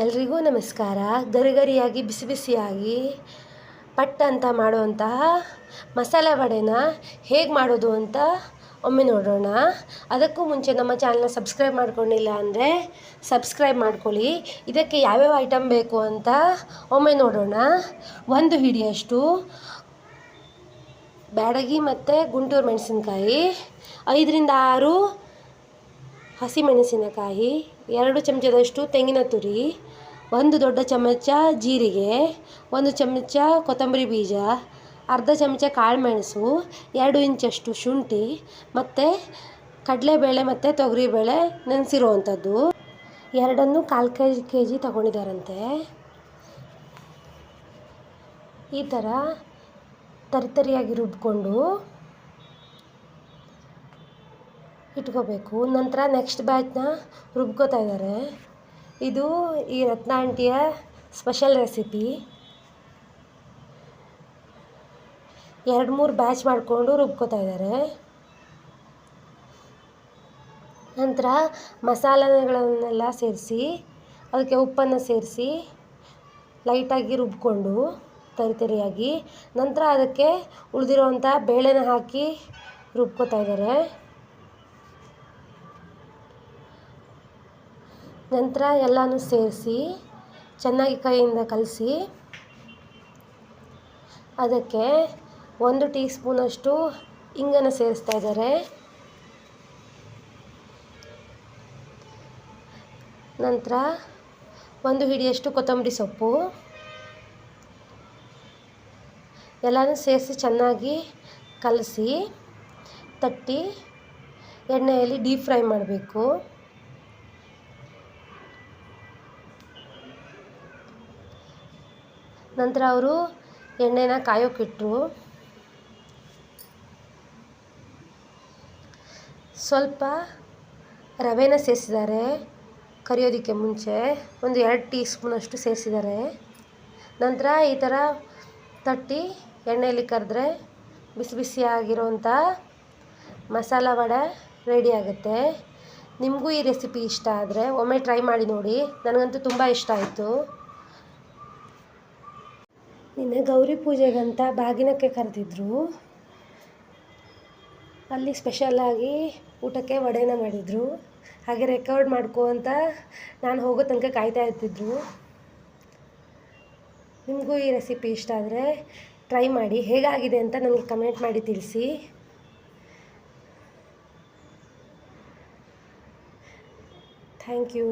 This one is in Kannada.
ಎಲ್ರಿಗೂ ನಮಸ್ಕಾರ. ಗರಿಗರಿಯಾಗಿ, ಬಿಸಿ ಬಿಸಿಯಾಗಿ, ಪಟ್ ಅಂತ ಮಾಡುವಂತಹ ಮಸಾಲೆ ವಡೆನ ಹೇಗೆ ಮಾಡೋದು ಅಂತ ಒಮ್ಮೆ ನೋಡೋಣ. ಅದಕ್ಕೂ ಮುಂಚೆ ನಮ್ಮ ಚಾನಲ್ನ ಸಬ್ಸ್ಕ್ರೈಬ್ ಮಾಡ್ಕೊಂಡಿಲ್ಲ ಅಂದರೆ ಸಬ್ಸ್ಕ್ರೈಬ್ ಮಾಡ್ಕೊಳ್ಳಿ. ಇದಕ್ಕೆ ಯಾವ್ಯಾವ ಐಟಮ್ ಬೇಕು ಅಂತ ಒಮ್ಮೆ ನೋಡೋಣ. ಒಂದು ಹಿಡಿಯಷ್ಟು ಬ್ಯಾಡಗಿ ಮತ್ತು ಗುಂಟೂರು ಮೆಣಸಿನಕಾಯಿ, ಐದರಿಂದ ಆರು ಹಸಿಮೆಣಸಿನಕಾಯಿ ಎರಡು ಚಮಚದಷ್ಟು ತೆಂಗಿನ ತುರಿ ಒಂದು ದೊಡ್ಡ ಚಮಚ ಜೀರಿಗೆ, ಒಂದು ಚಮಚ ಕೊತ್ತಂಬರಿ ಬೀಜ, ಅರ್ಧ ಚಮಚ ಕಾಳುಮೆಣಸು, ಎರಡು ಇಂಚಷ್ಟು ಶುಂಠಿ ಮತ್ತು ಕಡಲೆಬೇಳೆ ಮತ್ತು ತೊಗರಿಬೇಳೆ ನೆನೆಸಿರುವಂಥದ್ದು. ಎರಡನ್ನು ಕಾಲು ಕೆ ಜಿ ಕೆ ಜಿ ತಗೊಂಡಿದ್ದಾರಂತೆ. ಈ ಥರ ತರಿತರಿಯಾಗಿ ರುಬ್ಕೊಂಡು ಇಟ್ಕೋಬೇಕು. ನಂತರ ನೆಕ್ಸ್ಟ್ ಬ್ಯಾಚ್ನ ರುಬ್ಕೋತಾ ಇದ್ದಾರೆ. ಇದು ಈ ರತ್ನ ಆಂಟಿಯ ಸ್ಪೆಷಲ್ ರೆಸಿಪಿ. ಎರಡು ಮೂರು ಬ್ಯಾಚ್ ಮಾಡಿಕೊಂಡು ರುಬ್ಕೋತಾ ಇದ್ದಾರೆ. ನಂತರ ಮಸಾಲೆಗಳನ್ನೆಲ್ಲ ಸೇರಿಸಿ, ಅದಕ್ಕೆ ಉಪ್ಪನ್ನು ಸೇರಿಸಿ ಲೈಟಾಗಿ ರುಬ್ಕೊಂಡು ತರಿತರಿಯಾಗಿ ನಂತರ ಅದಕ್ಕೆ ಉಳಿದಿರೋವಂಥ ಬೇಳೆನ ಹಾಕಿ ರುಬ್ಕೋತಾ ಇದ್ದಾರೆ. ನಂತರ ಎಲ್ಲನೂ ಸೇರಿಸಿ, ಚೆನ್ನಾಗಿ ಕೈಯಿಂದ ಕಲಸಿ, ಅದಕ್ಕೆ ಒಂದು ಟೀ ಸ್ಪೂನಷ್ಟು ಇಂಗನ್ನು ಸೇರಿಸ್ತಾ ಇದ್ದಾರೆ. ನಂತರ ಒಂದು ಹಿಡಿಯಷ್ಟು ಕೊತ್ತಂಬರಿ ಸೊಪ್ಪು. ಎಲ್ಲನೂ ಸೇರಿಸಿ ಚೆನ್ನಾಗಿ ಕಲಸಿ, ತಟ್ಟಿ ಎಣ್ಣೆಯಲ್ಲಿ ಡೀಪ್ ಫ್ರೈ ಮಾಡಬೇಕು. ನಂತರ ಅವರು ಎಣ್ಣೆನ ಕಾಯೋಕ್ಕಿಟ್ರು ಸ್ವಲ್ಪ ರವೆನ ಸೇರಿಸಿದ್ದಾರೆ. ಕರಿಯೋದಕ್ಕೆ ಮುಂಚೆ ಒಂದು ಎರಡು ಟೀ ಸ್ಪೂನಷ್ಟು ಸೇರಿಸಿದ್ದಾರೆ. ನಂತರ ಈ ಥರ ತಟ್ಟಿ ಎಣ್ಣೆಯಲ್ಲಿ ಕರೆದ್ರೆ ಬಿಸಿ ಬಿಸಿಯಾಗಿರೋಂಥ ಮಸಾಲ ವಡೆ ರೆಡಿ ಆಗುತ್ತೆ. ನಿಮಗೂ ಈ ರೆಸಿಪಿ ಇಷ್ಟ ಆದರೆ ಒಮ್ಮೆ ಟ್ರೈ ಮಾಡಿ ನೋಡಿ. ನನಗಂತೂ ತುಂಬ ಇಷ್ಟ ಆಯಿತು. ನಿನ್ನೆ ಗೌರಿ ಪೂಜೆಗಂತ ಬಾಗಿನಕ್ಕೆ ಕರೆದಿದ್ರು. ಅಲ್ಲಿ ಸ್ಪೆಷಲ್ಲಾಗಿ ಊಟಕ್ಕೆ ವಡೆನ ಮಾಡಿದರು. ಹಾಗೆ ರೆಕಾರ್ಡ್ ಮಾಡ್ಕೊ ಅಂತ ನಾನು ಹೋಗೋ ತನಕ ಕಾಯ್ತಾ ಇರ್ತಿದ್ರು. ನಿಮಗೂ ಈ ರೆಸಿಪಿ ಇಷ್ಟ ಆದರೆ ಟ್ರೈ ಮಾಡಿ, ಹೇಗಾಗಿದೆ ಅಂತ ನನಗೆ ಕಮೆಂಟ್ ಮಾಡಿ ತಿಳಿಸಿ. Thank you